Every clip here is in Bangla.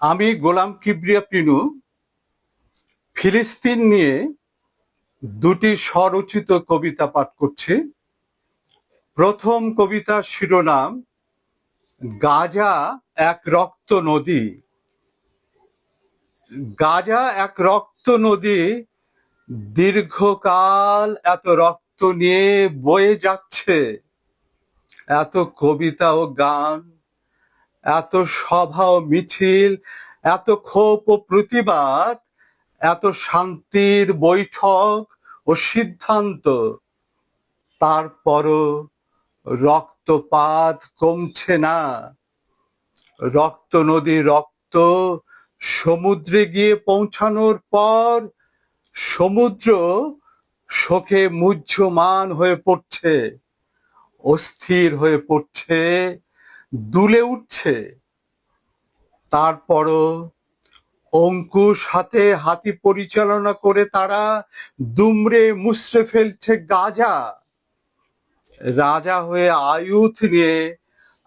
আমি গোলাম কিবরিয়া পিনু ফিলিস্তিন নিয়ে দুটি স্বরচিত কবিতা পাঠ করছি। প্রথম কবিতা শিরোনাম, গাজা এক রক্ত নদী। গাজা এক রক্ত নদী, দীর্ঘকাল এত রক্ত নিয়ে বয়ে যাচ্ছে। এত কবিতা ও গান এত সভা ও মিছিল, এত ক্ষোভ ও প্রতিবাদ, এত শান্তির বৈঠক ও সিদ্ধান্ত। তারপরও রক্তপাত কমছে না। রক্ত নদী, রক্ত সমুদ্রে গিয়ে পৌঁছানোর পর সমুদ্র শোকে মুহ্যমান হয়ে পড়ছে, অস্থির হয়ে পড়ছে দুলে উঠছে। তারপরও অঙ্কুশ হাতে হাতি পরিচালনা করে তারা দুমড়ে মুসড়ে ফেলছে গাজা। রাজা হয়ে আয়ুধ নিয়ে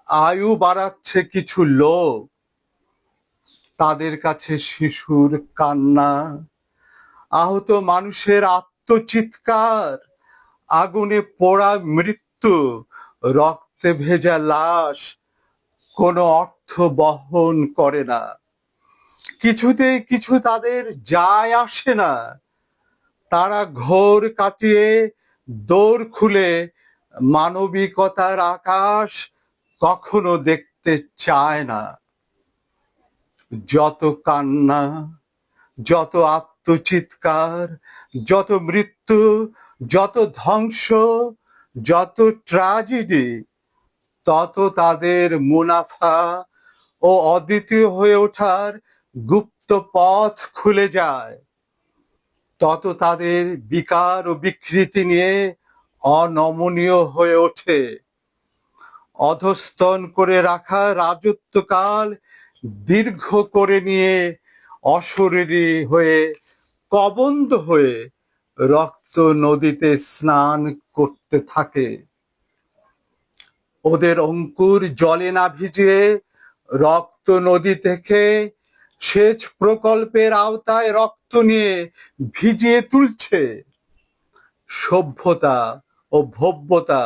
আয়ু বাড়াচ্ছে কিছু লোক। তাদের কাছে শিশুর কান্না, আহত মানুষের আত্মচিৎকার, আগুনে পোড়া মৃত্যু, রক্তে ভেজা লাশ কোনো অর্থ বহন করে না। কিছুতেই কিছু তাদের যায় আসে না। তারা ঘোর কাটিয়ে দৌড় খুলে মানবিকতার আকাশ কখনো দেখতে চায় না। যত কান্না, যত আত্মচিৎকার, যত মৃত্যু, যত ধ্বংস, যত ট্রাজেডি তত তাদের মুনাফা ও অদ্বিতীয় হয়ে ওঠার গুপ্ত পথ খুলে যায়। তত তাদের বিকার ও বিকৃতি নিয়ে অনমনীয় হয়ে ওঠে। অধস্তন করে রাখা রাজত্বকাল দীর্ঘ করে নিয়ে অশরীরী হয়ে কবন্ধ হয়ে রক্ত নদীতে স্নান করতে থাকে। ওদের অঙ্কুর জলে না ভিজিয়ে রক্ত নদী থেকে সেচ প্রকল্পের আওতায় রক্ত নিয়ে ভিজিয়ে তুলছে। সভ্যতা ও ভব্যতা,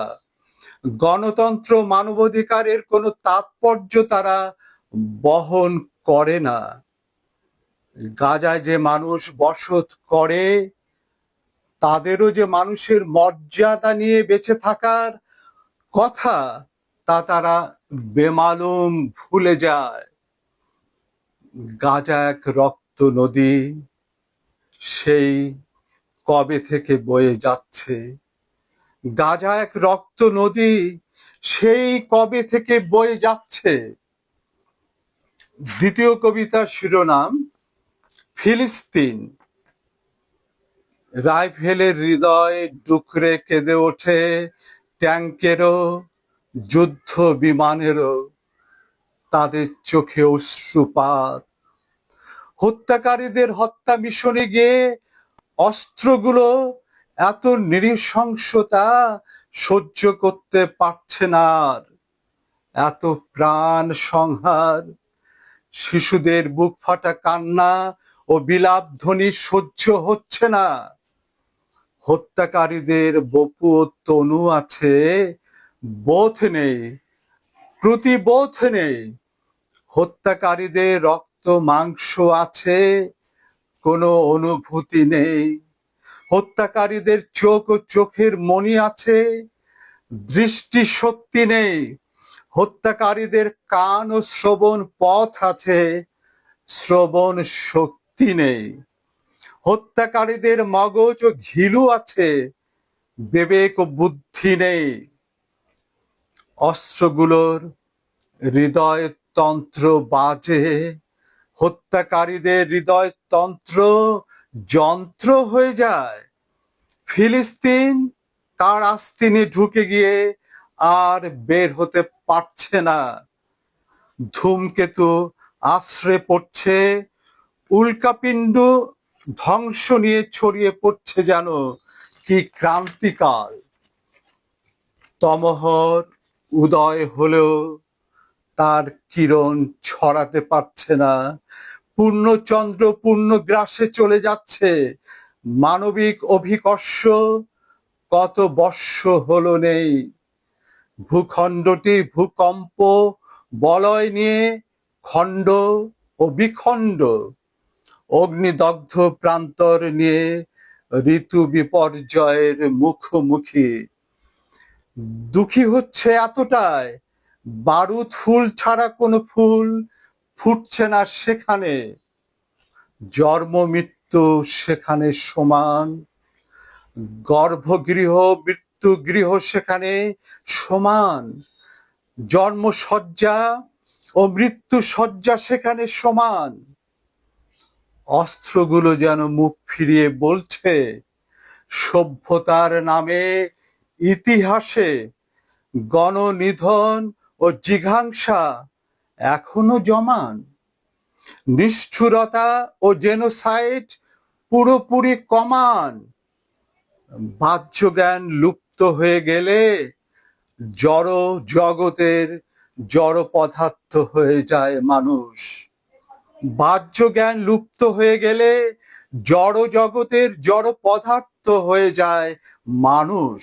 গণতন্ত্র মানবাধিকারের কোনো তাৎপর্য তারা বহন করে না। গাজায় যে মানুষ বসত করে, তাদেরও যে মানুষের মর্যাদা নিয়ে বেঁচে থাকার কথা তা তারা বেমালুম ভুলে যায়। গাজা এক রক্ত নদী, সেই কবে থেকে বয়ে যাচ্ছে? গাজা এক রক্ত নদী, সেই কবে থেকে বয়ে যাচ্ছে? দ্বিতীয় কবিতার শিরোনাম, ফিলিস্তিন। রাইফেলের হৃদয় ডুকরে কেঁদে ওঠে ট্যাঙ্কেরও, যুদ্ধ বিমানেরও তাদের চোখে অশ্রুপাত। হত্যাকারীদের হত্যা মিশনে গিয়ে অস্ত্রগুলো এত নৃশংসতা সহ্য করতে পারছে না এত প্রাণ সংহার, শিশুদের বুক ফাটা কান্না ও বিলাপ ধ্বনি সহ্য হচ্ছে না। হত্যাকারীদের বপু তনু আছে, বোধ নেই, প্রতিবোধ নেই। হত্যাকারীদের রক্ত মাংস আছে, কোনো অনুভূতি নেই। হত্যাকারীদের চোখ ও চোখের মনি আছে, দৃষ্টি শক্তি নেই। হত্যাকারীদের কান ও শ্রবণ পথ আছে, শ্রবণ শক্তি নেই। হত্যাকারীদের মগজ ও ঘিলু আছে। বিবেক ও বুদ্ধি নেই। অস্ত্রগুলোর হৃদয় তন্ত্র বাজে। হত্যাকারীদের হৃদয় তন্ত্র যন্ত্র হয়ে যায়। ফিলিস্তিন কার আস্তিনে ঢুকে গিয়ে আর বের হতে পারছে না। ধূমকেতু আশ্রে পড়ছে। উল্কাপিণ্ড ধ্বংস নিয়ে ছড়িয়ে পড়ছে যেন কি ক্রান্তিকাল। তমহর উদয় হলেও তার কিরণ ছড়াতে পারছে না। পূর্ণচন্দ্র পূর্ণ গ্রাসে চলে যাচ্ছে। মানবিক অভিকর্ষ কত বর্ষ হলো নেই। ভূখণ্ডটি ভূকম্প, বলয় নিয়ে খণ্ড ও বিখণ্ড। অগ্নিদগ্ধ প্রান্তর নিয়ে ঋতু বিপর্যয়ের মুখোমুখি। দুঃখী হচ্ছে এতটাই, বারুদ ফুল ছাড়া কোনো ফুল ফুটছে না সেখানে। জন্ম মৃত্যু সেখানে সমান, গর্ভগৃহ মৃত্যু গৃহ সেখানে সমান, জন্মসজ্জা ও মৃত্যু সজ্জা সেখানে সমান। অস্ত্রগুলো যেন মুখ ফিরিয়ে বলছে, সভ্যতার নামে ইতিহাসে গণনিধন ও জিঘাংসা এখনও জমান। নিষ্ঠুরতা ও জেনোসাইড পুরোপুরি কমান। বাহ্য জ্ঞান লুপ্ত হয়ে গেলে জড় জগতের জড় পদার্থ হয়ে যায় মানুষ। বাহ্য জ্ঞান লুপ্ত হয়ে গেলে জড় জগতের জড় পদার্থ হয়ে যায় মানুষ।